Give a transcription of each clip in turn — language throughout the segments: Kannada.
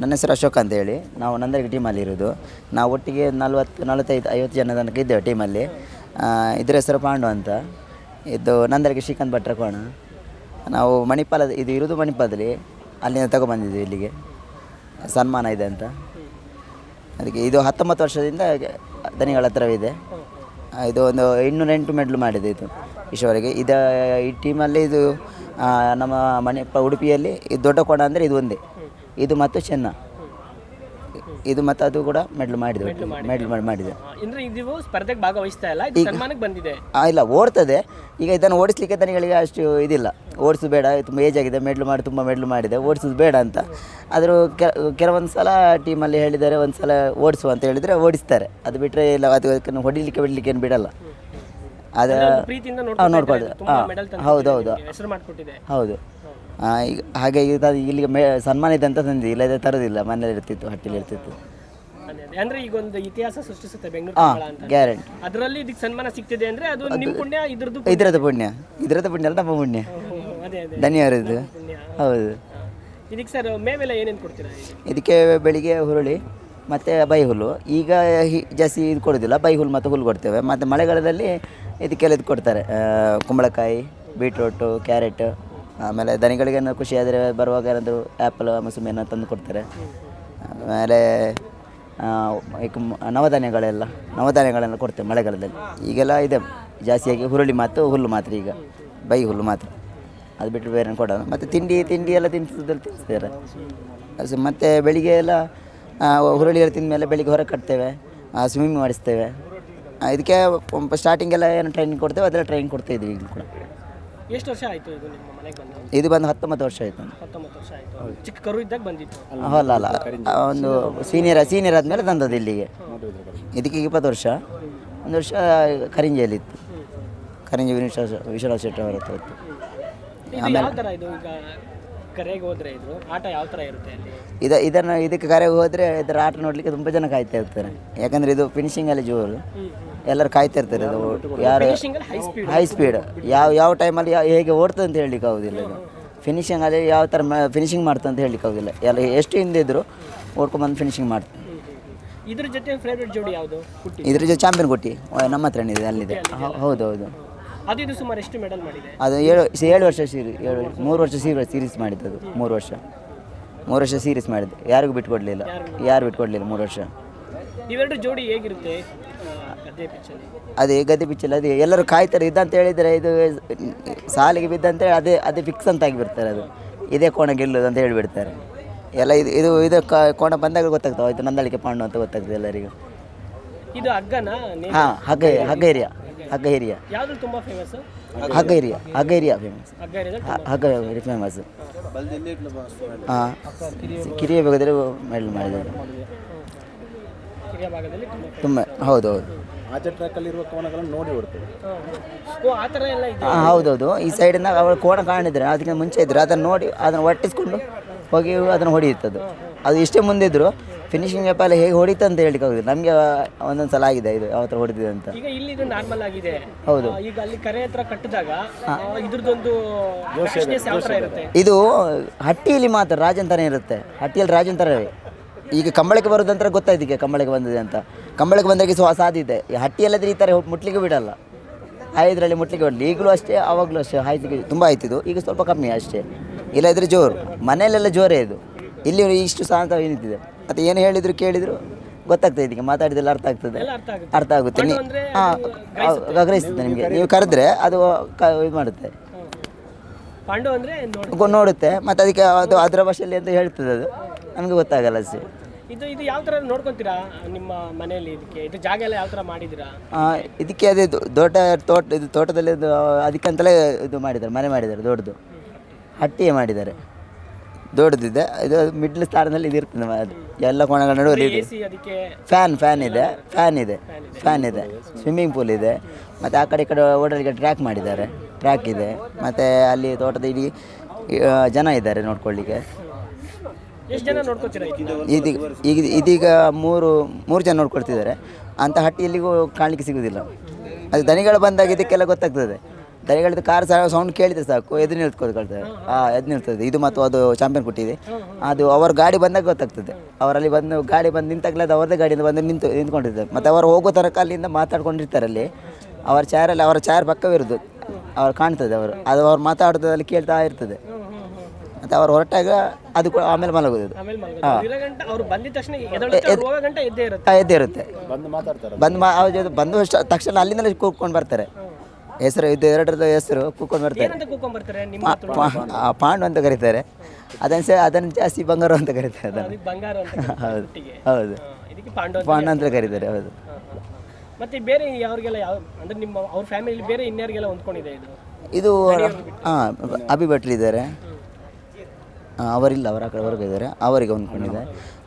ನನ್ನ ಹೆಸರು ಅಶೋಕ್ ಅಂತ ಹೇಳಿ ನಾವು ನಂದರಿಗೆ ಟೀಮಲ್ಲಿ ಇರೋದು. ನಾವು ಒಟ್ಟಿಗೆ ನಲ್ವತ್ತು, ನಲವತ್ತೈದು, ಐವತ್ತು ಜನ ತನಕ ಇದ್ದೇವೆ ಟೀಮಲ್ಲಿ ಇದರ ಹೆಸರು ಪಾಂಡು ಅಂತ. ಇದು ನಂದರಿಗೆ ಶ್ರೀಕಾಂತ್ ಭಟ್ರ ಕೋಣ ನಾವು ಮಣಿಪಾಲದ, ಇದು ಇರೋದು ಮಣಿಪಾಲದಲ್ಲಿ. ಅಲ್ಲಿಂದ ತಗೊಬಂದಿದ್ದೀವಿ ಇಲ್ಲಿಗೆ. ಸನ್ಮಾನ ಇದೆ ಅಂತ. ಅದಕ್ಕೆ ಇದು ಹತ್ತೊಂಬತ್ತು ವರ್ಷದಿಂದ ದನಿಗಳ ಹತ್ರವಿದೆ. ಇದು ಒಂದು ಇನ್ನೂರ ಎಂಟು ಮೆಡ್ಲು ಮಾಡಿದೆ ಇದು ಇಷ್ಟವರೆಗೆ ಇದು, ಈ ಟೀಮಲ್ಲಿ ಇದು ನಮ್ಮ ಮಣಿಪ ಉಡುಪಿಯಲ್ಲಿ ಇದು ದೊಡ್ಡ ಕೋಣ ಅಂದರೆ ಇದು ಒಂದೇ. ಇದು ಮತ್ತು ಚೆನ್ನ. ಇದು ಮತ್ತು ಅದು ಕೂಡ ಮೆಡಲ್ ಮಾಡಿದೆ ಮೆಡಲ್ ಮಾಡಿ ಮಾಡಿದೆ ಆ, ಅಂದ್ರೆ ಇದು ಸ್ಪರ್ಧೆಗೆ ಭಾಗವಹಿಸ್ತಾ ಇಲ್ಲ ಇದು ಸನ್ಮಾನಕ್ಕೆ ಬಂದಿದೆ. ಆ, ಇಲ್ಲ ಓಡ್ತದೆ. ಈಗ ಇದನ್ನು ಓಡಿಸ್ಲಿಕ್ಕೆ ತನಿಗಳಿಗೆ ಅಷ್ಟು ಇದಿಲ್ಲ. ಓಡಿಸೋದು ಬೇಡ ತುಂಬ ಏಜ್ ಆಗಿದೆ ಮೆಡಲ್ ಮಾಡಿ ತುಂಬ ಮೆಡಲ್ ಮಾಡಿದೆ ಓಡಿಸೋದು ಬೇಡ ಅಂತ. ಆದರೂ ಕೆಲವೊಂದು ಸಲ ಟೀಮಲ್ಲಿ ಹೇಳಿದ್ದಾರೆ ಒಂದು ಸಲ ಓಡಿಸು ಅಂತ ಹೇಳಿದರೆ ಓಡಿಸ್ತಾರೆ. ಅದು ಬಿಟ್ಟರೆ ಇಲ್ಲ ಅದು ಅದಕ್ಕೆ ಹೊಡಿಲಿಕ್ಕೆ ಬಿಡಲಿಕ್ಕೆ ಏನು ಬಿಡಲ್ಲ. ಅದು ನೋಡ್ಕೊಳ್ಳೋದು ಪ್ರೀತಿಯಿಂದ ಹಾಂ ನೋಡ್ಕೊಳ್ತಾ ನೋಡ್ಕೊಳ್ಳಿ ಇದ್ದಾರೆ. ತುಂಬಾ ಹಾಂ ಮೆಡಲ್ ಹೌದು ಹೌದು ಹೆಸರು ಮಾಡಿಕೊಟ್ಟಿದೆ. ಹೌದು. ಈಗ ಹಾಗೆ ಅದು ಇಲ್ಲಿಗೆ ಮೇ ಸನ್ಮಾನ ಇದೆ ಅಂತ ತಂದಿದ್ದು ಇಲ್ಲದೆ ತರೋದಿಲ್ಲ ಮನೇಲಿ ಇರ್ತಿತ್ತು ಹಟ್ಟಿಲಿ ಇರ್ತಿತ್ತು. ಅದೇ ಅದೇ. ಅಂದ್ರೆ ಈಗ ಒಂದು ಇತಿಹಾಸ ಸೃಷ್ಟಿಸುತ್ತೆ ಬೆಂಗಳೂರು ಗ್ಯಾರಂಟಿ ಅದರಲ್ಲಿ ಇದಕ್ಕೆ ಸನ್ಮಾನ ಸಿಗ್ತಿದೆ ಅಂದ್ರೆ ಅದು ನಿಮ್ಮ ಪುಣ್ಯ ಇದ್ರದ್ದು ಇದರದ ಪುಣ್ಯ ಇದರದ ಪುಣ್ಯ ಅಲ್ಲ ನಮ್ಮ ಪುಣ್ಯ. ಧನ್ಯವಾದ ಹೌದು. ಇದಕ್ಕೆ ಸರ್ ಮೇವೆಲ್ಲ ಏನೇನು ಕೊಡ್ತೀರಾ ಇದಕ್ಕೆ ಬೆಳಿಗ್ಗೆ ಹುರುಳಿ ಮತ್ತು ಬೈ ಹುಲ್ಲು ಈಗ ಜಾಸ್ತಿ ಇದು ಕೊಡೋದಿಲ್ಲ ಬೈ ಹುಲ್ಲು ಮತ್ತು ಹುಲ್ಲು ಕೊಡ್ತೇವೆ. ಮತ್ತು ಮಳೆಗಾಲದಲ್ಲಿ ಇದಕ್ಕೆಲ್ಲ ಇದು ಕೊಡ್ತಾರೆ ಕುಂಬಳಕಾಯಿ ಬೀಟ್ರೂಟು ಕ್ಯಾರೆಟ್. ಆಮೇಲೆ ದನಿಗಳಿಗೆ ಖುಷಿ ಆದರೆ ಬರುವಾಗ ಏನಾದರೂ ಆ್ಯಪಲ್ ಮಸೂಮೆ ಏನೋ ತಂದು ಕೊಡ್ತಾರೆ. ಆಮೇಲೆ ಈಗ ನವಧಾನ್ಯಗಳೆಲ್ಲ ನವಧಾನ್ಯಗಳೆಲ್ಲ ಕೊಡ್ತೇವೆ ಮಳೆಗಾಲದಲ್ಲಿ. ಈಗೆಲ್ಲ ಇದೆ, ಜಾಸ್ತಿಯಾಗಿ ಹುರುಳಿ ಮಾತು, ಹುಲ್ಲು ಮಾತ್ರ ಈಗ, ಬೈ ಹುಲ್ಲು ಮಾತ್ರ. ಅದು ಬಿಟ್ಟು ಬೇರೆ ಕೊಡೋಲ್ಲ. ಮತ್ತು ತಿಂಡಿ ತಿಂಡಿ ಎಲ್ಲ ತಿನ್ಸೋದ್ರಲ್ಲಿ ತಿನ್ನಿಸ್ತಾರೆ ಮತ್ತು ಬೆಳಿಗ್ಗೆ ಎಲ್ಲ ಹುರುಳಿ ಎಲ್ಲ ತಿಂದಮೇಲೆ ಬೆಳಿಗ್ಗೆ ಹೊರಗೆ ಕಟ್ತೇವೆ ಸ್ವಿಮ್ಮಿಂಗ್ ಮಾಡಿಸ್ತೇವೆ. ಇದಕ್ಕೆ ಸ್ಟಾರ್ಟಿಂಗೆಲ್ಲ ಏನು ಟ್ರೈನಿಂಗ್ ಕೊಡ್ತೇವೆ, ಅದೆಲ್ಲ ಟ್ರೈನಿಂಗ್ ಕೊಡ್ತಾ ಇದ್ವಿ ಈಗ ಕೂಡ. ಎಷ್ಟು ವರ್ಷ ಆಯ್ತು ಇದು ನಿಮ್ಮ ಮನೆಗೆ ಬಂದು? ಇದು ಬಂದು ಹತ್ತೊಂಬತ್ತು ವರ್ಷ ಆಯಿತು. ಹತ್ತೊಂಬತ್ತು ವರ್ಷ ಆಯ್ತು. ಚಿಕ್ಕ ಕರು ಇದ್ದಾಗ ಬಂದಿತ್ತು. ಅಲ್ಲ ಅಲ್ಲ ಒಂದು ಸೀನಿಯರ್ ಸೀನಿಯರ್ ಆದಮೇಲೆ ತಂದದ್ದು ಇಲ್ಲಿಗೆ. ಇದಕ್ಕೆ ಇಪ್ಪತ್ತು ವರ್ಷ. ಒಂದು ವರ್ಷ ಕರಿಂಜಿಯಲ್ಲಿತ್ತು. ಕರಿಂಜಿ ವಿಶ್ವಾಸ ವಿಶ್ವರಾಜ್ ಶೆಟ್ಟಿ ಅವರ ಹತ್ರ ಇತ್ತು. ಯಾವ ಥರ ಇದು ಈಗ ಕರೆಗೆ ಹೋದ್ರೆ ಇದು? ಆಟ ಯಾವ ಥರ ಇರುತ್ತೆ ಅಲ್ಲಿ? ಇದ ಇದನ್ನು ಇದಕ್ಕೆ ಕರೆಗೆ ಹೋದರೆ ಇದರ ಆಟ ನೋಡಲಿಕ್ಕೆ ತುಂಬ ಜನ ಕಾಯ್ತಾ ಇರ್ತಾರೆ. ಯಾಕಂದರೆ ಇದು ಫಿನಿಶಿಂಗಲ್ಲಿ ಜೋರು. ಎಲ್ಲರೂ ಕಾಯ್ತಿರ್ತಾರೆ ಇದು ಯಾರು ಹೈ ಸ್ಪೀಡ್ ಯಾವ ಯಾವ ಟೈಮಲ್ಲಿ ಹೇಗೆ ಓಡ್ತದೆ ಅಂತ ಹೇಳಲಿಕ್ಕೆ ಆಗೋದಿಲ್ಲ ಇದು. ಫಿನಿಶಿಂಗ್ ಅಲ್ಲಿ ಯಾವ ಥರ ಫಿನಿಶಿಂಗ್ ಮಾಡ್ತದೆ ಅಂತ ಹೇಳಲಿಕ್ಕೆ ಆಗೋದಿಲ್ಲ. ಎಲ್ಲ ಎಷ್ಟು ಹಿಂದೆ ಇದ್ದರೂ ಓಡ್ಕೊಂಬಂದು ಫಿನಿಶಿಂಗ್ ಮಾಡ್ತಾರೆ ಇದ್ರ ಜೊತೆ ಫೇವ್ರೆಟ್ ಜೋಡಿ ಯಾವುದು? ಇದ್ರ ಜೊತೆ ಚಾಂಪಿಯನ್ ಕೊಟ್ಟಿ. ನಮ್ಮ ಹತ್ರ ಇದೆ ಅಲ್ಲಿದೆ. ಹೌದು ಹೌದು. ಅದು ಇದು ಸುಮಾರು ಎಷ್ಟು ಮೆಡಲ್ ಮಾಡಿದೆ? ಅದು ಏಳು ಏಳು ವರ್ಷ ಸೀರಿ ಏಳು ಮೂರು ವರ್ಷ ಸೀರಿ ಸೀರೀಸ್ ಮಾಡಿದ್ದು ಅದು ಮೂರು ವರ್ಷ. ಮೂರು ವರ್ಷ ಸೀರೀಸ್ ಮಾಡಿದ್ದು. ಯಾರಿಗೂ ಬಿಟ್ಕೊಡ್ಲಿಲ್ಲ. ಯಾರು ಬಿಟ್ಕೊಡ್ಲಿಲ್ಲ ಮೂರು ವರ್ಷ. ಇವೆರಡು ಜೋಡಿ ಹೇಗಿರುತ್ತೆ? ಅದೇ ಗದ್ದೆ ಬಿಚ್ಚಲ್ಲ ಅದೇ. ಎಲ್ಲರೂ ಕಾಯ್ತಾರೆ ಇದಂತ ಹೇಳಿದರೆ ಇದು ಸಾಲಿಗೆ ಬಿದ್ದಂತೆ ಅದೇ ಅದೇ ಫಿಕ್ಸ್ ಅಂತ ಆಗಿಬಿಡ್ತಾರೆ ಅದು. ಇದೇ ಕೋಣ ಗೆಲ್ಲೋದು ಅಂತ ಹೇಳಿಬಿಡ್ತಾರೆ. ಎಲ್ಲ ಇದು ಇದು ಇದು ಕ- ಕೋಣ ಬಂದಾಗ ಗೊತ್ತಾಗ್ತವೆ ಆಯ್ತು ನಂದಳಿಕೆ ಪಾಂಡು ಅಂತ ಗೊತ್ತಾಗ್ತದೆ ಎಲ್ಲರಿಗೂ. ಇದು ಹಗ್ಗನ? ಹಾ ಹಗ್ಗ ಹಗ್ಗ ಏರಿಯಾ ಹಗ್ಗ ಏರಿಯಾ ಯಾವ್ದು ತುಂಬಾ ಫೇಮಸ್ ಹಗ್ಗ ಏರಿಯಾ ಹಗ್ಗ ಏರಿಯಾ ಫೇಮಸ್ ಹಗ್ಗ ಹಿರಿಯ ಫೇಮಸ್ ಹಾಂ ಕಿರಿಯ ಬೇಕಾದರೆ ಮೆಡಲ್ ಮಾಡಿದ್ದಾರೆ. ಹಿರಿಯ ಭಾಗದಲ್ಲಿ ತುಂಬಾ ತುಂಬ ಹೌದು ಹೌದು. ಆಚೆ ಟ್ರ್ಯಾಕಲ್ಲಿರುವ ಕೋಣಗಳನ್ನು ನೋಡಿ ಹೊಡ್ತೇವೆ ಓ ಆ ಥರ ಎಲ್ಲ ಇದೆ. ಹಾಂ ಹೌದೌದು. ಈ ಸೈಡಿಂದ ಅವಳು ಕೋಣ ಕಾಣಿದ್ರೆ ಅದಕ್ಕೆ ಮುಂಚೆ ಇದ್ರು ಅದನ್ನು ನೋಡಿ ಅದನ್ನು ಒಟ್ಟಿಸ್ಕೊಂಡು ಹೋಗಿ ಅದನ್ನು ಹೊಡೆಯುತ್ತದು ಅದು ಇಷ್ಟೇ ಮುಂದಿದ್ರು ಫಿನಿಶಿಂಗ್ ಎಲ್ಲ ಹೇಗೆ ಹೊಡಿತು ಅಂತ ಹೇಳಿಕ್ಕೆ ಹೋಗಿದೆ ನಮಗೆ ಒಂದೊಂದು ಸಲ ಆಗಿದೆ ಇದು ಯಾವ ಥರ ಹೊಡೆದಿದೆ ಅಂತ. ಈಗ ಇಲ್ಲಿ ಇದು ನಾರ್ಮಲ್ ಆಗಿದೆ. ಹೌದು. ಆ, ಈಗ ಅಲ್ಲಿ ಕರೆ ಹತ್ರ ಕಟ್ಟಿದಾಗ ಆ, ಇದ್ರದ್ದೊಂದು freshness ಯಾವ ಥರ ಇರುತ್ತೆ? ಇದು ಹಟ್ಟಿಯಲ್ಲಿ ಮಾತ್ರ ರಾಜಂತರೇ ಇರುತ್ತೆ. ಹಟ್ಟಿಯಲ್ಲಿ ರಾಜಂತರವೇ ಈಗ ಕಂಬಳಕ್ಕೆ ಗೊತ್ತಾಯ್ತಿದೆ ಈಗ ಕಂಬಳಕ್ಕೆ ಬಂದಿದೆ ಅಂತ. ಕಂಬಳಕ್ಕೆ ಬಂದಾಗ ಸೊ ಸಾಧಿದೆ ಈ ಹಟ್ಟಿಯಲ್ಲಾದ್ರೆ ಈ ಥರ ಮುಟ್ಲಿಕ್ಕೆ ಬಿಡಲ್ಲ. ಇದರಲ್ಲಿ ಮುಟ್ಲಿಕ್ಕೆ ಬಿಡಲ್ಲ. ಈಗಲೂ ಅಷ್ಟೇ ಆವಾಗಲೂ ಅಷ್ಟೇ ಹಾಯ್ತಿಗೆ ತುಂಬ ಆಯ್ತಿದ್ದು ಈಗ ಸ್ವಲ್ಪ ಕಮ್ಮಿ ಅಷ್ಟೇ. ಇಲ್ಲದ್ರೆ ಜೋರು. ಮನೆಯಲ್ಲೆಲ್ಲ ಜೋರೇ ಇದು. ಇಲ್ಲಿ ಇಷ್ಟು ಶಾಂತ ನಿಂತಿದೆ. ಮತ್ತೆ ಏನು ಹೇಳಿದ್ರು ಕೇಳಿದ್ರು? ಗೊತ್ತಾಗ್ತದೆ ಇದಕ್ಕೆ ಮಾತಾಡಿದೆಲ್ಲ ಅರ್ಥ ಆಗ್ತದೆ. ಅರ್ಥ ಆಗುತ್ತೆ. ಹಾಂ ಗ್ರಹಿಸ್ತದೆ ನಿಮಗೆ. ನೀವು ಕರೆದ್ರೆ ಅದು ಕ ಇದು ಮಾಡುತ್ತೆ. ಪಾಂಡು ಅಂದ್ರೆ ನೋಡುತ್ತೆ. ಮತ್ತು ಅದಕ್ಕೆ ಅದು ಅದರ ಭಾಷೆಯಲ್ಲಿ ಅಂತ ಹೇಳ್ತದೆ ಅದು. ನಮಗೆ ಗೊತ್ತಾಗಲ್ಲ ಸರ್ ಇದು ಇದು ಯಾವ ಥರ ನೋಡ್ಕೊತೀರಾ ನಿಮ್ಮ ಮನೆಯಲ್ಲಿ ಇದಕ್ಕೆ? ಇದು ಜಾಗ ಎಲ್ಲ ಯಾವ ಥರ ಮಾಡಿದ್ದೀರಾ? ಇದಕ್ಕೆ ಅದೇ ದೊಡ್ಡ ತೋಟ ಇದು ತೋಟದಲ್ಲಿ ಇದು ಅದಕ್ಕಂತಲೇ ಇದು ಮಾಡಿದ್ದಾರೆ ಮನೆ ಮಾಡಿದ್ದಾರೆ ದೊಡ್ಡದು. ಹಟ್ಟಿಯೇ ಮಾಡಿದ್ದಾರೆ. ದೊಡ್ಡದಿದೆ. ಇದು ಮಿಡ್ಲ್ ಸ್ಥಾನದಲ್ಲಿ ಇದು ಇರ್ತದೆ ಅದು. ಎಲ್ಲ ಕೋಣಗಳ ನಡುವೆ ಇದೆ. ಫ್ಯಾನ್ ಫ್ಯಾನ್ ಇದೆ. ಫ್ಯಾನ್ ಇದೆ. ಫ್ಯಾನ್ ಇದೆ. ಸ್ವಿಮ್ಮಿಂಗ್ ಪೂಲ್ ಇದೆ. ಮತ್ತು ಆ ಕಡೆ ಈ ಕಡೆ ಓಡಲಿಕ್ಕೆ ಟ್ರ್ಯಾಕ್ ಮಾಡಿದ್ದಾರೆ. ಟ್ರ್ಯಾಕ್ ಇದೆ. ಮತ್ತು ಅಲ್ಲಿ ತೋಟದ ಇಡೀ ಜನ ಇದ್ದಾರೆ ನೋಡ್ಕೊಳ್ಳಿಕ್ಕೆ. ಎಷ್ಟು ಜನ ನೋಡ್ಕೊತೀರಾ ಇದೀಗ ಈಗ ಇದೀಗ ಮೂರು ಮೂರು ಜನ ನೋಡ್ಕೊಳ್ತಿದ್ದಾರೆ. ಅಂಥ ಹಟ್ಟಿ ಎಲ್ಲಿಗೂ ಕಾಣಲಿಕ್ಕೆ ಸಿಗೋದಿಲ್ಲ. ಅದು ದನಿಗಳು ಬಂದಾಗ ಇದಕ್ಕೆಲ್ಲ ಗೊತ್ತಾಗ್ತದೆ. ದನಿಗಳದ್ದು ಕಾರ್ ಸೌಂಡ್ ಕೇಳಿದ್ರೆ ಸಾಕು ಎದು ನಿಲ್ತ್ಕೊಳ್ತಾರೆ ಹಾಂ ಎದ್ದು ನಿಲ್ತದೆ ಇದು ಮತ್ತು ಅದು ಚಾಂಪಿಯನ್ ಕೊಟ್ಟಿದೆ ಅದು ಅವ್ರ ಗಾಡಿ ಬಂದಾಗ ಗೊತ್ತಾಗ್ತದೆ. ಅವರಲ್ಲಿ ಬಂದು ಗಾಡಿ ಬಂದು ನಿಂತಾಗಲೇ ಅದು ಅವ್ರದ್ದೇ ಗಾಡಿಯಿಂದ ಬಂದು ನಿಂತು ನಿಂತ್ಕೊಂಡಿರ್ತಾರೆ ಮತ್ತು ಅವರು ಹೋಗೋ ತನಕ ಅಲ್ಲಿಂದ ಮಾತಾಡ್ಕೊಂಡಿರ್ತಾರೆ ಅಲ್ಲಿ. ಅವರ ಚಾರಲ್ಲಿ ಅವರ ಚಾರ್ ಪಕ್ಕವಿರೋದು ಅವ್ರು ಕಾಣ್ತದೆ ಅವರು. ಅದು ಅವ್ರು ಮಾತಾಡೋದ್ರಲ್ಲಿ ಕೇಳ್ತಾ ಇರ್ತದೆ. ಮತ್ತು ಅವ್ರು ಹೊರಟಾಗ ಅದು ಕೂಡ ಆಮೇಲೆ ಮಲಗೋದು ಅದು. ಆಮೇಲೆ ಮಲ್ಗೋದು. ಇರೋ ಗಂಟ ಅವ್ರು ಬಂದಿದ ತಕ್ಷಣ ಎದೊಳಕ್ಕೆ ಅವ್ರು ಹೋಗೋ ಗಂಟ ಎದ್ದೇ ಇರುತ್ತೆ. ಬಂದು ಮಾತಾಡ್ತಾರೆ. ಬಂದು ಮಾ ಅವ್ರ ಜೊತೆ ಬಂದು ಅಷ್ಟ- ತಕ್ಷಣ ಅಲ್ಲಿಂದಲೇ ಕೂತ್ಕೊಂಡು ಬರ್ತಾರೆ. ಹೆಸರು ಇದ್ದು ಎರಡರದ್ದು ಹೆಸರು ಕೂತ್ಕೊಂಡು ಬರ್ತಾರೆ. ಪಾಂಡು ಅಂತ ಕರೀತಾರೆ. ಅದನ್ನು ಸಹ ಅದನ್ನು ಜಾಸ್ತಿ ಬಂಗಾರ ಅಂತ ಕರೀತಾರೆ. ಅದನ್ನು ಬಂಗಾರ ಅಂತ ಹೌದು ಹೌದು. ಇದಕ್ಕೆ ಪಾಂಡು ಅಂತ ಪಾಂಡು ಅಂತ ಕರೀತಾರೆ. ಹೌದು. ಹಾ, ಹಾ, ಹಾ. ಮತ್ತೆ ಬೇರೆ ಅವ್ರಿಗೆಲ್ಲ ಯಾವ ಅಂದ್ರೆ ನಿಮ್ಮ ಅವ್ರ ಫ್ಯಾಮಿಲಿ ಬೇರೆ ಇನ್ಯಾರಿಗೆಲ್ಲ ಹೊಂದ್ಕೊಂಡಿದೆ ಇದು? ಇದು ಹಾಂ ಅಭಿ ಭಟ್ರು ಇದ್ದಾರೆ. ಅವರಿಲ್ಲ ಅವರ ಆ ಕಡೆ ಹೊರಗೆ ಇದ್ದಾರೆ. ಅವರಿಗೆ ಹೊಂದ್ಕೊಂಡಿದೆ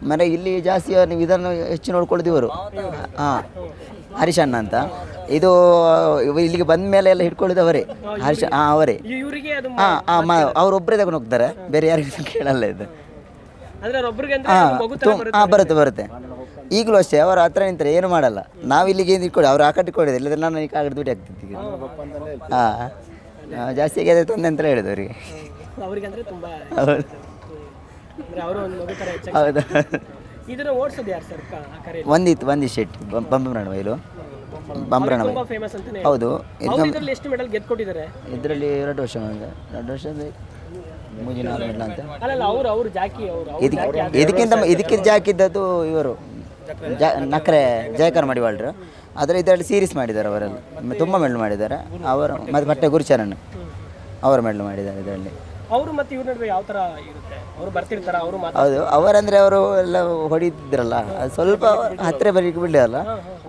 ಮನೆ ಇಲ್ಲಿ ಜಾಸ್ತಿ ನೀವು ಇದನ್ನು ಹೆಚ್ಚು ನೋಡ್ಕೊಳ್ದಿವರು ಹಾಂ ಹರೀಶ್ ಅಣ್ಣ ಅಂತ. ಇದು ಇಲ್ಲಿಗೆ ಬಂದ ಮೇಲೆ ಎಲ್ಲ ಹಿಡ್ಕೊಳ್ಳೋದು ಅವರೇ. ಹರೀಶ್ ಹಾಂ ಅವರೇ. ಹಾಂ ಹಾಂ ಅವರೊಬ್ಬರೇ ತಗೊಂಡು ಹೋಗ್ತಾರೆ. ಬೇರೆ ಯಾರಿಗೂ ಕೇಳಲ್ಲ ಇದು. ಹಾಂ ಬರುತ್ತೆ ಬರುತ್ತೆ. ಈಗಲೂ ಅಷ್ಟೇ ಅವರು ಹತ್ರ ನಿಂತರೆ ಏನು ಮಾಡಲ್ಲ. ನಾವು ಇಲ್ಲಿಗೆ ಇಟ್ಕೊಳ್ಳಿ ಅವ್ರು ಆ ಕಡೆ ಇಟ್ಕೊಂಡಿದ್ದಾರೆ ಇಲ್ಲದ್ರೆ ನಾನು ಈಗ ಆಗಿ ದುಡ್ಡು ಆಗ್ತಿತ್ತು ಈಗ ಹಾಂ ಜಾಸ್ತಿ ಆಗಿದೆ ತೊಂದರೆ ಅಂತ ಹೇಳಿದ್ರು ಅವರಿಗೆ. ಹೌದು. ಒಂದಿತ್ತು ಒಂದಿ ಶೆಟ್ಟಿ ಬಂಬಮ್ರಣ ಬೈಲು ಬಂಬ್ರಣ ಬೈಲು ಅಂತಾನೆ ಹೌದು. ಇದ್ರಲ್ಲಿ ಎರಡು ವರ್ಷ ಎರಡು ವರ್ಷ ಮೂಜಿ ಅಂತ. ಅಲ್ಲಲ್ಲ ಅವ್ರು ಅವ್ರು ಜಾಕಿ ಅವರು ಇದಕ್ಕೆ ಇದಕ್ಕಿಂತ ಇದಕ್ಕಿಂತ ಜಾಕಿದ್ದದ್ದು ಇವರು. ಜಾ ನಕ್ರೆ ಜಯಕರ್ ಮಡಿವಾಳ್ರು. ಆದರೆ ಇದರಲ್ಲಿ ಸೀರೀಸ್ ಮಾಡಿದ್ದಾರೆ ಅವರಲ್ಲಿ. ತುಂಬ ಮೆಡಲ್ ಮಾಡಿದ್ದಾರೆ. ಅವರು ಮತ್ತು ಬಟ್ಟೆ ಗುರುಚರಣ್. ಅವರು ಮೆಡಲ್ ಮಾಡಿದ್ದಾರೆ ಇದರಲ್ಲಿ. ಅವರು ಮತ್ತೆ ಇವ್ರ ನಡುವೆ ಯಾವ ತರ ಇರುತ್ತೆ? ಅವರು ಬರ್ತಿರ್ತಾರ? ಅವರು ಹೌದು ಅವರಂದ್ರೆ ಅವರು ಎಲ್ಲ ಹೊಡಿತಿದ್ರಲ್ಲ ಅದು ಸ್ವಲ್ಪ ಹತ್ತಿರ ಬರೀಕ್ಕೆ ಬಿಡಲ್ಲ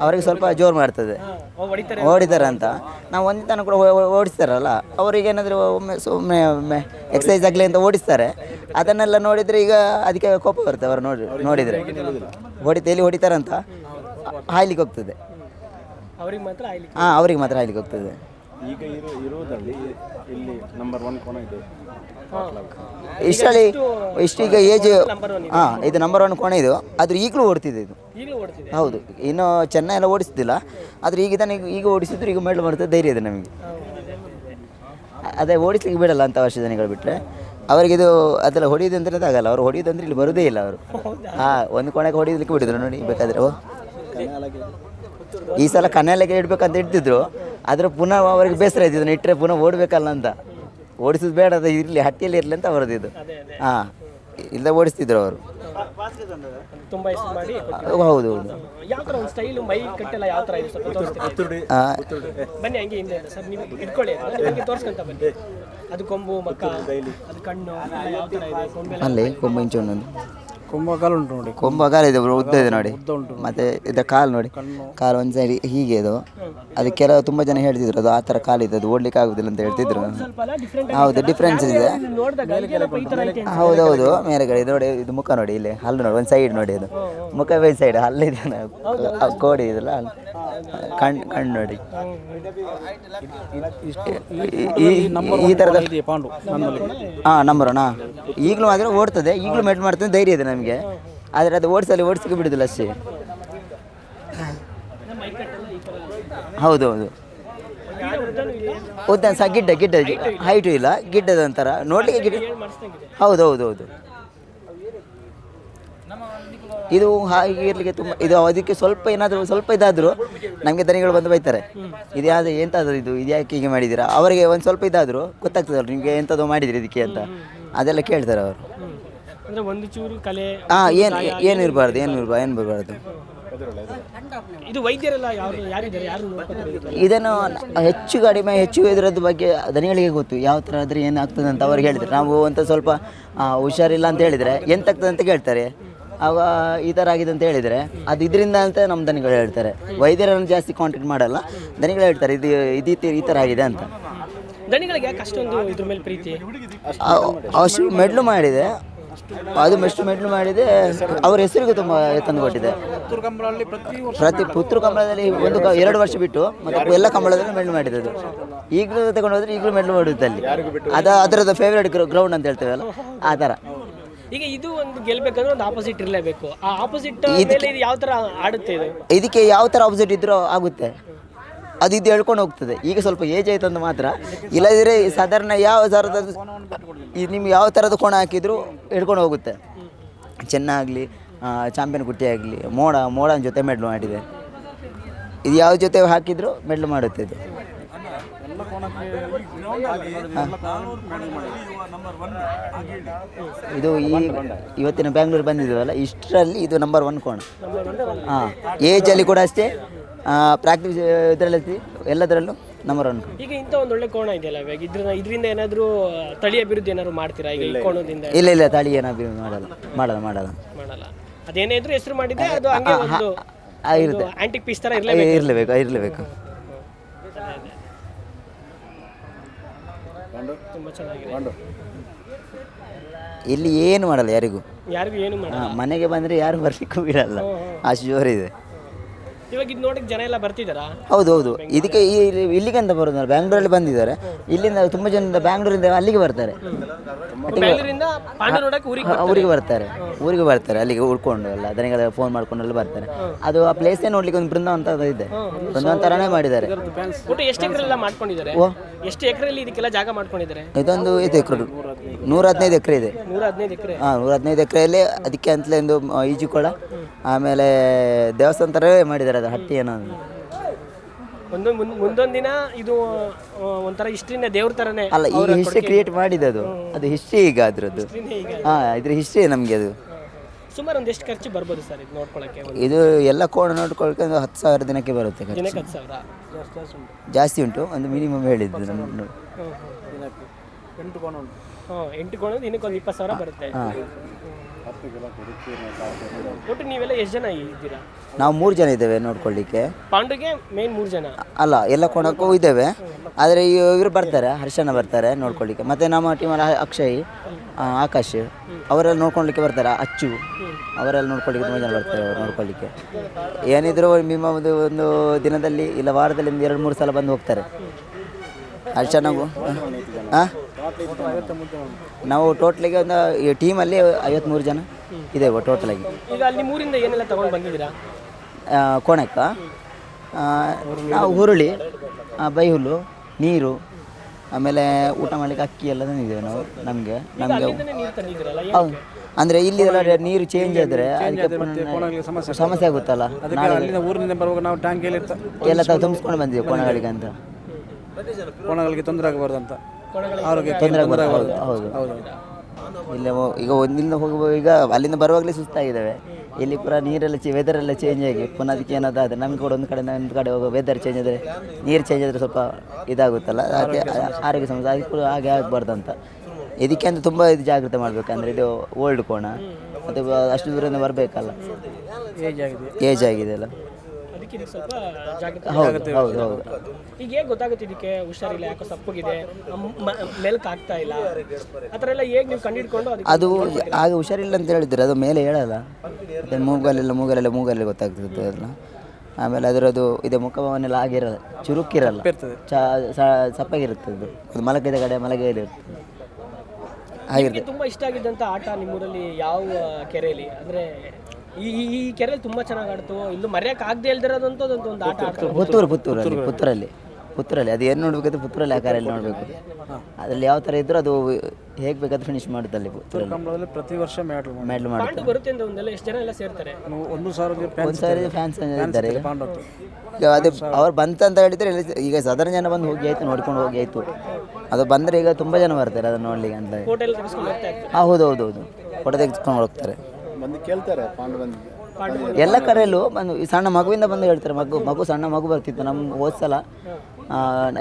ಅವರಿಗೆ ಸ್ವಲ್ಪ ಜೋರು ಮಾಡ್ತದೆ. ಹೊಡಿತಾರೆ ಅಂತ. ನಾವು ಒಂದೇ ತನಕ ಕೂಡ ಓ- ಓ- ಓಡಿಸ್ತಾರಲ್ಲ ಅವರಿಗೆ ಏನಾದರೂ ಒಮ್ಮೆ ಸುಮ್ಮನೆ ಒಮ್ಮೆ ಎಕ್ಸಸೈಸ್ ಆಗಲಿ ಅಂತ ಓಡಿಸ್ತಾರೆ. ಅದನ್ನೆಲ್ಲ ನೋಡಿದರೆ ಈಗ ಅದಕ್ಕೆ ಕೋಪ ಬರುತ್ತೆ ಅವರು ನೋಡಿ ನೋಡಿದರೆ. ಹೊಡಿತ ಎಲ್ಲಿ ಹೊಡಿತಾರಂತ ಹಾಯ್ಲಿಕ್ಕೆ ಹೋಗ್ತದೆ. ಅವ್ರಿಗೆ ಮಾತ್ರ ಆಯ್ಲಿ ಹಾಂ ಅವ್ರಿಗೆ ಮಾತ್ರ ಹಾಯ್ಲಿಕ್ಕೆ ಹೋಗ್ತದೆ. ಈಗ ಇರೋ ಇರುವುದರಲ್ಲಿ ಇಲ್ಲಿ ನಂಬರ್ ಒನ್ ಕೋಣ ಇದೆ. ಇಷ್ಟರಲ್ಲಿ ಇಷ್ಟೀಗ ಏಜ್ ಹಾಂ ಇದು ನಂಬರ್ ಒನ್ ಕೋಣೆ ಇದು. ಆದ್ರೆ ಈಗಲೂ ಓಡ್ತಿದೆ ಇದು. ಹೌದು ಇನ್ನು ಚೆನ್ನೈ ಎಲ್ಲ ಓಡಿಸ್ತಿಲ್ಲ. ಆದರೆ ಈಗ ಇದನ್ನ ಈಗ ಓಡಿಸಿದ್ರು ಈಗ ಮೇಡಲ್ ಮಾಡ್ತದೆ ಧೈರ್ಯ ಇದೆ ನಮಗೆ. ಅದೇ ಓಡಿಸ್ಲಿಕ್ಕೆ ಬಿಡಲ್ಲ ಅಂತ ವರ್ಷ ಜನಗಳು ಬಿಟ್ಟರೆ ಅವರಿಗೆ ಇದು ಅದೆಲ್ಲ ಹೊಡಿಯೋದು ಅಂತಲೇ ಆಗಲ್ಲ ಅವ್ರು ಹೊಡಿಯೋದು ಅಂದ್ರೆ ಇಲ್ಲಿ ಬರೋದೇ ಇಲ್ಲ ಅವರು. ಹಾಂ ಒಂದು ಕೋಣೆಗೆ ಹೊಡಿಯೋದಕ್ಕೆ ಬಿಡಿದ್ರು ನೋಡಿ ಬೇಕಾದ್ರೆ ಈ ಸಲ ಕನ್ನೆಲೆಗೆ ಇಡ್ಬೇಕಂತ ಇಡ್ತಿದ್ರು ಆದರೆ ಪುನಃ ಅವರಿಗೆ ಬೇಸರ ಆಯ್ತು ಇದನ್ನು ಇಟ್ಟರೆ ಪುನಃ ಓಡಬೇಕಲ್ಲ ಅಂತ. ಓಡಿಸೋದು ಬೇಡ ಅದು ಇರಲಿ ಹಟ್ಟಿಯಲ್ಲಿ ಇರಲಿ ಅಂತ ಅವರದ್ದು ಇದು. ಅದೇ ಅದೇ. ಹಾಂ ಇಲ್ಲ ಓಡಿಸ್ತಿದ್ರು ಅವರು. ತುಂಬಾ ಇಷ್ಟ ಮಾಡಿ ಹೌದು ಹೌದು. ಯಾವ ತರ ಒಂದು ಸ್ಟೈಲು ಮೈ ಕಟ್ಟೆಲ್ಲ ಯಾವ ತರ ಇದೆ ಸ್ವಲ್ಪ ತೋರಿಸ್ತೀರಾ? ಬನ್ನಿ ಹಂಗೆ ಹಿಂದೆ ಸರ್ ನೀವು ಇಟ್ಕೊಳ್ಳಿ ನಿಮಗೆ ತೋರಿಸ್ಕೊಂತ ಬನ್ನಿ. ಅದು ಕೊಂಬು ಮಕ್ಕ ಅದು ಕಣ್ಣು ಎಲ್ಲ ಯಾವ ತರ ಇದೆ? ಕೊಂಬೆಲ್ಲ ಅಲ್ಲಿ ಕೊಂಬ ಇಂಚು ಒಂದೊಂದು. ಕುಂಭಕಾಲ ಉಂಟು ನೋಡಿ. ಇದೆ ಉದ್ದ ಇದೆ ನೋಡಿ. ಮತ್ತೆ ಇದ ಕಾಲು ನೋಡಿ. ಕಾಲು ಒಂದು ಸೈಡ್ ಹೀಗೆ ಇದು. ಅದು ಕೆಲವು ತುಂಬ ಜನ ಹೇಳ್ತಿದ್ರು ಅದು ಆ ಥರ ಇದೆ ಅದು ಓಡ್ಲಿಕ್ಕೆ ಆಗುದಿಲ್ಲ ಅಂತ ಹೇಳ್ತಿದ್ರು. ಸ್ವಲ್ಪ ಅಲ್ಲ ಡಿಫ್ರೆಂಟ್ ಹೌದು ಡಿಫ್ರೆನ್ಸ್ ಇದೆ. ಹೌದೌದು ಮೇಲೆಗಡೆ ಇದು ನೋಡಿ ಇದು ಮುಖ ನೋಡಿ ಇಲ್ಲಿ ಹಲ್ಲು ನೋಡಿ ಒಂದು ಸೈಡ್ ನೋಡಿ ಅದು ಮುಖ ಬೈ ಸೈಡ್ ಹಲ್ಲಿದೆ ಆ ಕೋಡಿ ಇದಲ್ಲ ಕಣ್ ಕಣ್ ಕಣ್ಣು ನೋಡಿ. ಈ- ಈ- ಈ ಥರದ ಪಾಂಡು? ಹಾಂ ನಂಬರ್ ಅಣ್ಣ ಈಗಲೂ ಆದರೆ ಓಡ್ತದೆ. ಈಗಲೂ ಮೆಟ್ ಮಾಡ್ತದೆ ಧೈರ್ಯ ಇದೆ ನಮಗೆ. ಆದರೆ ಅದು ಓಡಿಸಲು, ಓಡಿಸಲಿಕ್ಕೆ ಬಿಡುದಿಲ್ಲ ಅಷ್ಟೇ. ಹೌದೌದು ಹೌದು. ಉದ್ದ ಸಹ ಗಿಡ್ಡ ಗಿಡ್ಡ ಹೈಟು ಇಲ್ಲ, ಗಿಡ್ಡದ ಒಂಥರ ನೋಡ್ಲಿಕ್ಕೆ ಗಿಡ್ಡ ಹೌದು ಹೌದು ಹೌದು. ಇದು ಹಾಗೆ ಇರ್ಲಿಕ್ಕೆ ತುಂಬ ಇದು ಅದಕ್ಕೆ ಸ್ವಲ್ಪ ಏನಾದರೂ, ಸ್ವಲ್ಪ ಇದಾದರೂ ನಮಗೆ ದನಿಗಳು ಬಂದು ಬೈತಾರೆ. ಇದು ಯಾವುದು ಎಂಥದ್ದು ಇದು ಇದು ಯಾಕೆ ಹೀಗೆ ಮಾಡಿದ್ದೀರಾ? ಅವರಿಗೆ ಒಂದು ಸ್ವಲ್ಪ ಇದಾದರೂ ಗೊತ್ತಾಗ್ತದಲ್ಲ ನಿಮಗೆ ಎಂಥದ್ದು ಮಾಡಿದಿರಿ ಇದಕ್ಕೆ ಅಂತ. ಅದೆಲ್ಲ ಕೇಳ್ತಾರೆ ಅವರು. ಅಂದ್ರೆ ಒಂದು ಚೂರು ಕಲೆ ಹಾಂ ಏನು ಏನು ಇರಬಾರ್ದು ಏನು ಇರಬಾರ್ದು ಏನು ಬರಬಾರ್ದು? ಇದು ವೈದ್ಯರೆಲ್ಲ ಯಾರು ಯಾರಿದ್ದಾರೆ? ಯಾರು ಇದನ್ನ? ಹೆಚ್ಚು ಕಡಿಮೆ ಹೆಚ್ಚು ಇದರದ್ದು ಬಗ್ಗೆ ದನಿಗಳಿಗೆ ಗೊತ್ತು. ಯಾವ ಥರ ಆದರೆ ಏನಾಗ್ತದೆ ಅಂತ ಅವ್ರಿಗೆ ಹೇಳಿದ್ರೆ. ನಾವು ಅಂತ ಸ್ವಲ್ಪ ಹುಷಾರಿಲ್ಲ ಅಂತ ಹೇಳಿದರೆ ಎಂತಾಗ್ತದೆ ಅಂತ ಕೇಳ್ತಾರೆ. ಅವ ಈ ಥರ ಆಗಿದೆ ಅಂತ ಹೇಳಿದರೆ ಅದು ಇದರಿಂದ ಅಂತ ನಮ್ಮ ದನಿಗಳು ಹೇಳ್ತಾರೆ. ವೈದ್ಯರನ್ನು ಜಾಸ್ತಿ ಕಾಂಟ್ಯಾಕ್ಟ್ ಮಾಡಲ್ಲ. ದನಿಗಳು ಹೇಳ್ತಾರೆ ಇದು ಇದು ಈ ಥರ ಆಗಿದೆ ಅಂತ. ದಣಿಗಳಿಗೆ ಅಷ್ಟೊಂದು ಇದ್ರ ಮೇಲೆ ಪ್ರೀತಿ? ಅಷ್ಟು ಮೆಡ್ಲು ಮಾಡಿದೆ. ಅದು ಮೆಸ್ಟ್ ಮೆಡ್ಲು ಮಾಡಿದೆ ಅವ್ರ ಹೆಸರಿಗೂ ತುಂಬ ತಂದು ಕೊಟ್ಟಿದೆ. ಪ್ರತಿ ಪುತ್ರ ಕಂಬಳದಲ್ಲಿ ಒಂದು ಕ- ಎರಡು ವರ್ಷ ಬಿಟ್ಟು ಮತ್ತೆ ಎಲ್ಲ ಕಂಬಳದಲ್ಲಿ ಮೆಡ್ಲು ಮಾಡಿದ್ದು ಈಗಲೂ ತಗೊಂಡು ಹೋದ್ರೆ ಈಗಲೂ ಮೆಡ್ಲು ಮಾಡುತ್ತೆ ಅಲ್ಲಿ. ಅದ ಅದರದ್ದು ಫೇವ್ರೇಟ್ ಗ್ರೌಂಡ್ ಅಂತ ಹೇಳ್ತೇವಲ್ಲ ಆ ಥರ. ಈಗ ಇದು ಒಂದು ಗೆಲ್ಬೇಕಂದ್ರೆ ಒಂದು ಆಪೋಸಿಟ್ ಇರಲೇಬೇಕು. ಆ ಆಪೋಸಿಟ್ ಮೇಲೆ ಇದು ಯಾವ ತರ ಆಡುತ್ತೆ ಇದು? ಇದಕ್ಕೆ ಯಾವ ಥರ ಆಪೋಸಿಟ್ ಇದ್ರೂ ಆಗುತ್ತೆ. ಅದು ಇದು ಹೇಳ್ಕೊಂಡು ಹೋಗ್ತದೆ. ಈಗ ಸ್ವಲ್ಪ ಏಜ್ ಆಯ್ತು ಅಂತ ಮಾತ್ರ. ಇಲ್ಲದಿದ್ರೆ ಸಾಧಾರಣ ಯಾವ ಥರದ ಇದು ನಿಮ್ಗೆ ಯಾವ ಥರದ ಕೋಣ ಹಾಕಿದ್ರು ಹಿಡ್ಕೊಂಡು ಹೋಗುತ್ತೆ. ಚೆನ್ನಾಗಲಿ ಚಾಂಪಿಯನ್ ಕುಟ್ಟಿ ಆಗಲಿ, ಮೋಡ, ಮೋಡನ ಜೊತೆ ಮೆಡ್ಲು ಮಾಡಿದೆ. ಇದು ಯಾವ ಜೊತೆ ಹಾಕಿದ್ರು ಮೆಡ್ಲು ಮಾಡುತ್ತೆ ಇದು. ಇದು ಈ ಇವತ್ತಿನ ಬ್ಯಾಂಗ್ಳೂರು ಬಂದಿದ್ದೀವಲ್ಲ ಇಷ್ಟರಲ್ಲಿ ಇದು ನಂಬರ್ ಒನ್ ಕೋಣ. ಹಾಂ. ಏಜಲ್ಲಿ ಕೂಡ ಅಷ್ಟೇ. ಪ್ರಾಕ್ಟೀಸ್ ಇದರಲ್ಲಿ ಎಲ್ಲದರಲ್ಲೂ ನಂಬರ್ ಒನ್ ಈಗ ಇಂಥ ಒಂದು ಒಳ್ಳೆ ಕೋಣ ಇದೆಯಲ್ಲ ಇವಾಗ ಇದ್ರ ಇದರಿಂದ ಏನಾದರೂ ತಳಿ ಅಭಿವೃದ್ಧಿ ಏನಾದ್ರು ಮಾಡ್ತೀರಾ? ಈಗ ಈ ಕೋಣದಿಂದ? ಇಲ್ಲ ಇಲ್ಲ ತಳಿ ಏನಾದ್ರು ಮಾಡಲ್ಲ ಮಾಡಲ್ಲ ಮಾಡಲ್ಲ. ಮಾಡಲ್ಲ. ಅದೇನೇ ಇದ್ರೂ ಹೆಸರು ಮಾಡಿದ್ರೆ ಅದು ಹಂಗೆ ಒಂದು ಇರುತ್ತೆ. ಆಂಟಿಕ್ ಪೀಸ್ ತರ ಇರಲೇಬೇಕು. ಇರಲೇಬೇಕು ಇರಲೇಬೇಕು. ತುಂಬಾ ಚೆನ್ನಾಗಿದೆ. ಇಲ್ಲಿ ಏನು ಮಾಡಲ್ಲ ಯಾರಿಗೂ. ಯಾರಿಗೂ ಏನು ಮಾಡಲ್ಲ. ಮನೆಗೆ ಬಂದರೆ ಯಾರು ಬರ್ಲಿಕ್ಕೂ ಬಿಡಲ್ಲ. ಅಷ್ಟು ಜೋರಿದೆ. ಇವಾಗ ಇದು ಜನ ಎಲ್ಲ ಬರ್ತಿದಾರಾ? ಹೌದು ಹೌದು ಇದಕ್ಕೆ ಈ ಇಲ್ಲಿಗೆ ಅಂತ ಬರೋದು ಬ್ಯಾಂಗ್ಳೂರಲ್ಲಿ ಬಂದಿದ್ದಾರೆ. ಇಲ್ಲಿಂದ ತುಂಬ ಜನ ಬ್ಯಾಂಗ್ಳೂರಿಂದ ಅಲ್ಲಿಗೆ ಬರ್ತಾರೆ. ಬೆಂಗಳೂರಿಂದ ಊರಿಗೆ ಬರ್ತಾರೆ? ಊರಿಗೆ ಬರ್ತಾರೆ. ಅಲ್ಲಿಗೆ ಉಳ್ಕೊಂಡು ಎಲ್ಲ ಅದನ್ನೆಲ್ಲ ಫೋನ್ ಮಾಡ್ಕೊಂಡು ಎಲ್ಲ ಬರ್ತಾರೆ. ಅದು ಆ ಪ್ಲೇಸ್ ನೋಡ್ಲಿಕ್ಕೆ ಒಂದು ಬೃಂದಾವನ ಅಂತ ಇದೆ. ಬೃಂದಾವನ ಥರನೇ ಮಾಡಿದ್ದಾರೆ. ಒಟ್ಟು ಎಷ್ಟು ಮಾಡ್ಕೊಂಡಿದ್ದಾರೆ? ಎಷ್ಟು ಎಕರೆಯಲ್ಲಿ ಇದಕ್ಕೆಲ್ಲ ಜಾಗ ಮಾಡ್ಕೊಂಡಿದ್ದಾರೆ? ಇದೊಂದು ಇದು ಎಕರೆ ನೂರ ಹದಿನೈದು ಎಕರೆ ಇದೆ. ನೂರ ಹದಿನೈದು ಎಕರೆ. ಹಾಂ ನೂರ ಹದಿನೈದು ಎಕರೆಯಲ್ಲಿ ಅದಕ್ಕೆ ಅಂತಲೇ ಒಂದು ಈಜು ಈಜುಕೊಳ. ಆಮೇಲೆ ದೇವಸ್ಥಾನ ಥರವೇ ಮಾಡಿದ್ದಾರೆ ಅದು ಹಟ್ಟಿ ಏನೋ ಒಂದು. ಒಂದೊಂದು ಮುಂದ್- ಮುಂದೊಂದ್ ದಿನ ಇದು ಆ, ಒಂಥರ ಹಿಸ್ಟ್ರಿನೇ ದೇವ್ರ ತರನೇ ಅಲ್ಲ ಈಗ ಹಿಸ್ಟ್ರಿ ಕ್ರಿಯೇಟ್ ಮಾಡಿದೆ ಅದು. ಅದು ಹಿಸ್ಟ್ರಿ ಈಗ ಅದರದ್ದು. ಈಗ ಹಾಂ ಇದ್ರ ಹಿಸ್ಟ್ರಿ ನಮಗೆ ಅದು. ಸುಮಾರು ಒಂದ್ ಎಷ್ಟು ಖರ್ಚು ಬರ್ಬೋದು ಸರ್ ಇದು ನೋಡ್ಕೊಳಕ್ಕೆ? ಒಂದು ಇದು ಎಲ್ಲ ಕೋಣ ನೋಡ್ಕೊಳ್ಕೆ ಒಂದು ಹತ್ತು ಸಾವಿರ ದಿನಕ್ಕೆ ಬರುತ್ತೆ ಖರ್ಚು. ದಿನಕ್ಕೆ ಹತ್ತು ಸಾವಿರ? ಜಾಸ್ತಿ ಉಂಟು. ಒಂದು ಮಿನಿಮಮ್ ಹೇಳಿದ್ದು ನಮ್ಮ. ದಿನಕ್ಕೆ ಎಂಟು ಕೋಣ ದಿನಕ್ಕೆ ಒಂದು ಇಪ್ಪತ್ತು ಸಾವಿರ ಬರುತ್ತೆ. ಒಟ್ಟು ನೀವೆಲ್ಲ ಎಷ್ಟು ಜನ ಇದ್ದೀರಾ? ನಾವು ಮೂರು ಜನ ಇದ್ದೇವೆ ನೋಡ್ಕೊಳ್ಳಿಕ್ಕೆ. ಪಾಂಡುಗೆ ಮೇನ್ ಮೂರು ಜನ? ಅಲ್ಲ ಎಲ್ಲ ಕೊಣಕ್ಕೂ ಇದ್ದೇವೆ. ಆದರೆ ಇವರು ಬರ್ತಾರೆ ಹರ್ಷನ ಬರ್ತಾರೆ ನೋಡ್ಕೊಳ್ಳಿಕ್ಕೆ. ಮತ್ತೆ ನಮ್ಮ ಟೀಮಲ್ಲಿ ಅಕ್ಷಯ್ ಆ, ಆಕಾಶ್ ಅವರೆಲ್ಲ ನೋಡ್ಕೊಳ್ಳಿಕ್ಕೆ ಬರ್ತಾರೆ ಅಚ್ಚು. ಅವರೆಲ್ಲ ನೋಡ್ಕೊಳ್ಳಿಕ್ಕೆ ತುಂಬ ಜನ ಬರ್ತಾರೆ ಅವ್ರು ನೋಡ್ಕೊಳ್ಳಿಕ್ಕೆ. ಏನಿದ್ರು ನಿಮ್ಮ ಒಂದು ಒಂದು ದಿನದಲ್ಲಿ ಇಲ್ಲ ವಾರದಲ್ಲಿ ಒಂದು ಎರಡು ಮೂರು ಸಲ ಬಂದು ಹೋಗ್ತಾರೆ. ಹರ್ಷನಗೂ ಹಾಂ? ನಾವು ಟೋಟ್ಲಿಗೆ ಒಂದು ಈ ಟೀಮಲ್ಲಿ ಐವತ್ಮೂರು ಜನ ಇದ್ದೇವೆ ಟೋಟಲಾಗಿ. ಈಗ ಅಲ್ಲಿ ಮೂರಿಂದ ಏನೆಲ್ಲ ತಗೊಂಡು ಬಂದಿದ್ದೀರಾ? ಕೋಣಕ್ಕ ಆ, ನಾವು ಹುರುಳಿ ಆ, ಬೈಹುಲ್ಲು ನೀರು ಆಮೇಲೆ ಊಟ ಮಾಡಲಿಕ್ಕೆ ಅಕ್ಕಿ ಎಲ್ಲ ತಂದಿದ್ದೇವೆ ನಾವು ನಮಗೆ ನಮಗೆ. ನೀರು ತಂದಿದ್ದೀರಲ್ಲ ಏನ್- ಹೌದು. ಅಂದರೆ ಇಲ್ಲಿ ಎಲ್ಲ ನೀರು ಚೇಂಜ್ ಆದರೆ ಅದಕ್ಕೆ ಪುನಃ ಸಮಸ್ಯೆ ಆಗುತ್ತಲ್ಲ ನಾಳೆ ಅಲ್ಲಿಂದ ಊರಿನಿಂದ ಬರುವಾಗ ನಾವು ಟ್ಯಾಂಕಿಯಲ್ಲಿ ಎಲ್ಲ ತಾವು ತುಂಬಿಸ್ಕೊಂಡು ಬಂದಿದ್ದೇವೆ ಕೋಣಗಳಿಗೆ ಅಂತ. ಕೋಣಗಳಿಗೆ ತೊಂದರೆ ಆಗಬಾರ್ದು ಅಂತ. ಕೋಣಗಳಿಗೆ ಆರೋಗ್ಯಕ್ಕೆ ತೊಂದರೆ ಆಗುತ್ತೆ ಹೌದು ಹೌದು. ಹೌದು. ಇಲ್ಲ ಈಗ ಒಂದಿನ ಹೋಗುವ ಈಗ ಅಲ್ಲಿಂದ ಬರುವಾಗಲೇ ಸುಸ್ತಾಗಿದ್ದಾವೆ. ಇಲ್ಲಿ ಪುರ ನೀರೆಲ್ಲ ಚೇ ವೆದರ್ ಎಲ್ಲ ಚೇಂಜ್ ಆಗಿ. ಪುನಃ ಅದಕ್ಕೆ ಏನಾದ್ರು ಆದರೆ ನಮ್ಗೆ ಕೂಡ ಒಂದು ಕಡೆ ಒಂದು ಕಡೆ ಹೋಗೋ ವೆದರ್ ಚೇಂಜ್ ಆದರೆ ನೀರು ಚೇಂಜ್ ಆದರೆ ಸ್ವಲ್ಪ ಇದಾಗುತ್ತಲ್ಲ. ಅದಕ್ಕೆ ಆರೋಗ್ಯ ಸಮಸ್ಯೆ. ಅದಕ್ಕೆ ಕೂಡ ಹಾಗೆ ಆಗಬಾರ್ದು ಅಂತ. ಇದಕ್ಕೆ ಅಂದರೆ ತುಂಬ ಇದು ಜಾಗ್ರತೆ ಮಾಡಬೇಕಂದ್ರೆ ಇದು ಓಲ್ಡ್ ಕೋಣ. ಮತ್ತು ಅಷ್ಟು ದೂರದಿಂದ ಬರಬೇಕಲ್ಲ. ಏಜ್ ಆಗಿದೆ. ಏಜ್ ಆಗಿದೆ ಅಲ್ಲ. ಅದಕ್ಕೆ ಇದಕ್ಕೆ ಸ್ವಲ್ಪ ಜಾಗ್ರತೆ ಹೌದು ಹೌದು ಈಗ ಹೇಗೆ ಗೊತ್ತಾಗುತ್ತೆ ಇದಕ್ಕೆ ಹುಷಾರಿಲ್ಲ ಯಾಕೋ ಸಪ್ಪಗಿದೆ ಮೆಲ್ಕ್ ಆಗ್ತಾ ಇಲ್ಲ. ಆ ಥರ ಎಲ್ಲ ಹೇಗೆ ನೀವು ಕಂಡಿಡ್ಕೊಂಡು ಅದಕ್ಕೆ ಅದು ಆಗ ಹುಷಾರಿಲ್ಲ ಅಂತ ಹೇಳಿದ್ರೆ ಅದು ಮೇಲೆ ಹೇಳಲ್ಲ. ಮತ್ತೆ ಮೂಗಲ್ಲೆಲ್ಲ ಮೂಗಲೆಲ್ಲ ಮೂಗಲ್ಲಿ ಗೊತ್ತಾಗ್ತದೆ ಅದನ್ನ ಆಮೇಲೆ ಅದರದ್ದು ಇದೆ ಮುಖಭಾವನೆಲ್ಲ ಆಗಿರಲ್ಲ ಚುರುಕಿರಲ್ಲ. ಚ ಸಪ್ಪಗಿರುತ್ತೆ ಅದು. ಅದು ಮಲಗಿದ ಕಡೆ ಮಲಗೇ ಇರುತ್ತೆ ತುಂಬ ತುಂಬಾ ಇಷ್ಟ ಆಗಿದ್ದಂತ ಆಟ ನಿಮ್ಮೂರಲ್ಲಿ ಯಾವ ಕೆರೆಯಲ್ಲಿ? ಅಂದ್ರೆ ಈ ಈ- ಕೆರೆಯಲ್ಲಿ ತುಂಬಾ ಚೆನ್ನಾಗಿ ಆಡ್ತು. ಇಲ್ಲೂ ಮರೆಯಕ್ಕೆ ಆಗದೆ ಇಲ್ದಿರೋದಂತ ಒಂದು ಆಟ ಆಡ್ತಾರೆ. ಪುತ್ತೂರು ಪುತ್ತೂರಲ್ಲಿ ಪುತ್ತೂರಲ್ಲಿ. ಪುತ್ತೂರಲ್ಲಿ. ಅದು ಏನು ನೋಡಬೇಕಾದ್ರೆ ಪುತ್ತೂರಲ್ಲಿ ಆಕಾರಲ್ಲಿ ನೋಡಬೇಕು. ಅದರಲ್ಲಿ ಯಾವ ಥರ ಇದ್ರು ಅದು ಹೇಗೆ ಬೇಕಾದ್ರೂ ಫಿನಿಶ್ ಮಾಡುತ್ತೆ ಅಲ್ಲಿ ಪುತ್ತೂರಲ್ಲಿ. ಕಂಬಳದಲ್ಲಿ ಪ್ರತಿ ವರ್ಷ ಮ್ಯಾಡಲ್ ಮಾಡ್ತಾರೆ ಮಾಡುತ್ತೆ. ಪಾಂಡು ಬರುತ್ತೆ ಅಂತ ಒಂದೆಲ್ಲ ಎಷ್ಟು ಜನ ಎಲ್ಲ ಸೇರ್ತಾರೆ? ಒಂದು ಸಾವಿರ ಒಂದು ಫ್ಯಾನ್ಸ್ ಸಾರಿ ಫ್ಯಾನ್ಸ್ ಇದ್ದಾರೆ. ಈಗ. ಅದು ಅವ್ರು ಬಂತಂತ ಹೇಳಿದ್ರೆ ಇಲ್ಲಿ ಈಗ ಸಾಧಾರಣ ಜನ ಬಂದು ಹೋಗಿ ಆಯ್ತು ನೋಡ್ಕೊಂಡು ಹೋಗಿ ಆಯ್ತು. ಅದು ಬಂದರೆ ಈಗ ತುಂಬ ಜನ ಬರ್ತಾರೆ ಅದನ್ನು ನೋಡ್ಲಿಕ್ಕೆ ಅಂತ. ಹೌದೌದು ಎಲ್ಲ ತೆಗೆಸ್ಕೊಂಡು ಹೋಗ್ತಾ ಇರ್ತಾರೆ. ಹಾಂ ಹೌದು ಹೌದು ಹೌದು. ಫೋಟೋ ತೆಗೆದುಕೊಂಡು ಹೋಗ್ತಾರೆ. ಬಂದು ಕೇಳ್ತಾರೆ ಪಾಂಡು ಬಂದಿದ್ದೆ ಎಲ್ಲ ಕರೆಯಲ್ಲೂ ಬಂದು ಈ ಸಣ್ಣ ಮಗುವಿಂದ ಬಂದು ಹೇಳ್ತಾರೆ ಮಗು ಮಗು ಸಣ್ಣ ಮಗು ಬರ್ತಿತ್ತು ನಮ್ಮ ಹೋದ ಸಲ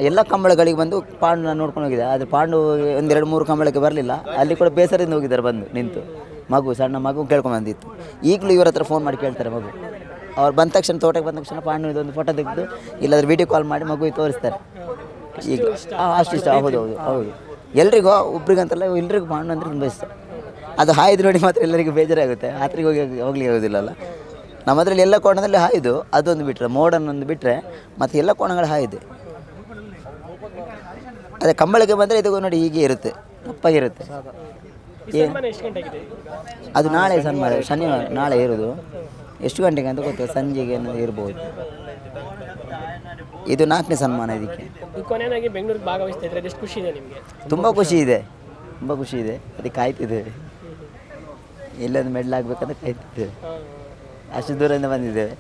ಎಲ್ಲ ಕಂಬಳಗಳಿಗೆ ಬಂದು ಪಾಂಡು ನೋಡ್ಕೊಂಡು ಹೋಗಿದೆ ಆದರೆ ಪಾಂಡು ಒಂದೆರಡು ಮೂರು ಕಂಬಳಕ್ಕೆ ಬರಲಿಲ್ಲ. ಅಲ್ಲಿ ಕೂಡ ಬೇಸರದಿಂದ ಹೋಗಿದ್ದಾರೆ ಬಂದು ನಿಂತು. ಮಗು ಸಣ್ಣ ಮಗು ಕೇಳ್ಕೊಂಡು ಬಂದಿತ್ತು. ಈಗಲೂ ಇವ್ರ ಹತ್ರ ಫೋನ್ ಮಾಡಿ ಕೇಳ್ತಾರೆ ಮಗು. ಅವ್ರು ಬಂದ ತಕ್ಷಣ ತೋಟಕ್ಕೆ ಬಂದ ತಕ್ಷಣ ಪಾಂಡು ಇದೊಂದು ಫೋಟೋ ತೆಗೆದು ಇಲ್ಲಾದ್ರೆ ವಿಡಿಯೋ ಕಾಲ್ ಮಾಡಿ ಮಗುವಿಗೆ ತೋರಿಸ್ತಾರೆ. ಈಗ ಅಷ್ಟು ಇಷ್ಟ. ಹೌದು ಹೌದು ಹೌದು. ಎಲ್ರಿಗೂ ಒಬ್ರಿಗಂತಲ್ಲ ಎಲ್ರಿಗೂ ಪಾಂಡು ಅಂದರೆ ತುಂಬ ಇಷ್ಟ. ಅದು ಹಾಯ್ದು ನೋಡಿ ಮಾತ್ರ ಎಲ್ಲರಿಗೂ ಬೇಜಾರಾಗುತ್ತೆ. ರಾತ್ರಿಗೆ ಹೋಗಿ ಹೋಗ್ಲಿಕ್ಕೆ ಆಗೋದಿಲ್ಲಲ್ಲ. ನಮ್ಮ ಹತ್ರಲ್ಲಿ ಎಲ್ಲ ಕೋಣದಲ್ಲಿ ಹಾಯ್ದು ಅದೊಂದು ಬಿಟ್ಟರೆ ಮೋಡನ್ನೊಂದು ಬಿಟ್ಟರೆ ಮತ್ತು ಎಲ್ಲ ಕೋಣಗಳು ಹಾಯಿದೆ. ಅದೇ ಕಂಬಳಕ್ಕೆ ಬಂದರೆ ಇದು ನೋಡಿ ಹೀಗೆ ಇರುತ್ತೆ ತಪ್ಪಾಗಿರುತ್ತೆ ಅದು ನಾಳೆ ಸನ್ಮಾನ ಶನಿವಾರ ನಾಳೆ ಇರೋದು. ಎಷ್ಟು ಗಂಟೆಗೆ ಅಂತ ಗೊತ್ತಿಲ್ಲ ಸಂಜೆಗೆ ಇರ್ಬೋದು. ಇದು ನಾಲ್ಕನೇ ಸನ್ಮಾನ ಇದಕ್ಕೆ. ಕೊನೆಯದಾಗಿ ಬೆಂಗಳೂರಿಗೆ ಭಾಗವಹಿಸ್ತಾ ಇದ್ರೆ ಎಷ್ಟು ಖುಷಿ ಇದೆ ನಿಮಗೆ? ತುಂಬ ಖುಷಿ ಇದೆ ತುಂಬ ಖುಷಿ ಇದೆ. ಅದಕ್ಕೆ ಕಾಯ್ತಿದ್ದೇವೆ. ಇಲ್ಲೊಂದು ಮೆಡ್ಲ್ ಕಾಯ್ತಿದ್ದೇವೆ. ಅಷ್ಟು ದೂರದಿಂದ ಬಂದಿದ್ದೇವೆ.